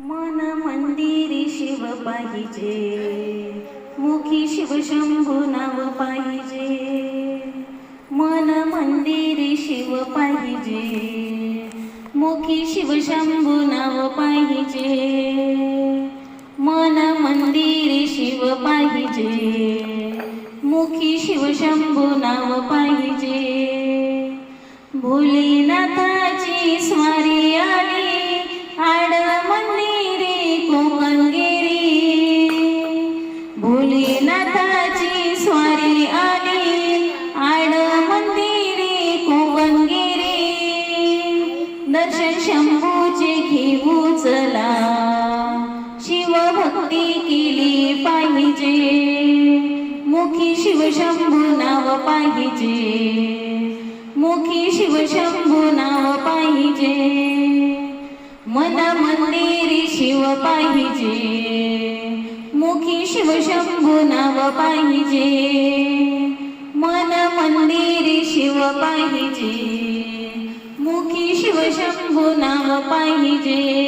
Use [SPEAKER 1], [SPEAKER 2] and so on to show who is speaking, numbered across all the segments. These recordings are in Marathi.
[SPEAKER 1] मन मंदिरी शिव पाहिजे. मुखी शिव शंभू नाव पाहिजे. मन मंदिरी शिव पाहिजे. मुखी शिव शंभू नाव पाहिजे. मन मंदिरी शिव पाहिजे. मुखी शिव शंभू नाव पाहिजे. भोलेनाथाची स्वारी शिवशंभू नाव पाहिजे. मुखी शिवशंभू नाव पाहिजे. मन मंदिरी शिव पाहिजे. मुखी शिवशंभू नाव पाहिजे. मन मंदिरी शिव पाहिजे. मुखी शिवशंभू नाव पाहिजे.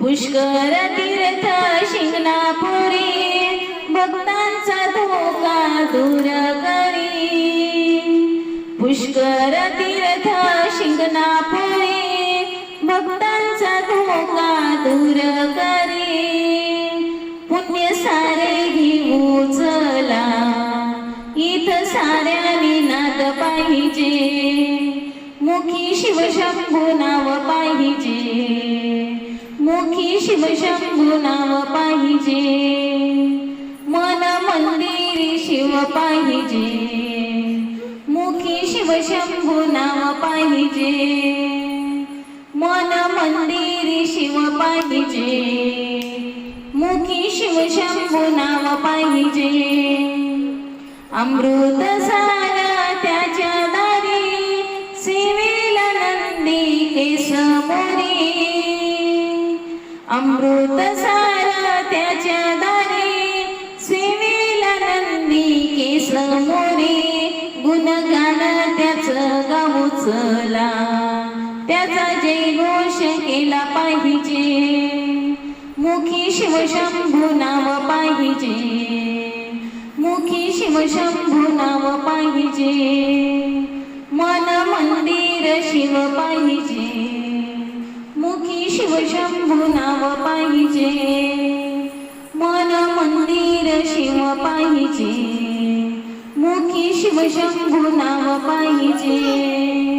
[SPEAKER 1] पुष्कर तीर्थ भक्तांचा धोका दूर करी. पुष्कर तीर्थ शिंगणापुरी भक्तांचा धोका दूर करी. पुण्य सारे घेऊ चला इथं साऱ्याने नाद पाहिजे. मुखी शिवशंभू नाव पाहिजे. मुखी शिवशंभू नाव पाहिजे. मन मंदिरी शिव पाहिजे. मुखी शिव शंभू नाव पाहिजे. मन मंदिरी शिव पाहिजे. मुखी शिव शंभू नाव पाहिजे. अमृत सारा त्याच्या दारी सेवेला नंदी केसमोरी. अमृत सारा त्याच्या मोरे गुणगान त्याच गाऊ चला त्याचा जय घोष केला पाहिजे. मुखी शिवशंभू नाव पाहिजे. मुखी शिवशंभू नाव पाहिजे. मन मंदिर शिव पाहिजे. मुखी शिवशंभू नाव पाहिजे मुखी शिवशंभू नाव पाहिजे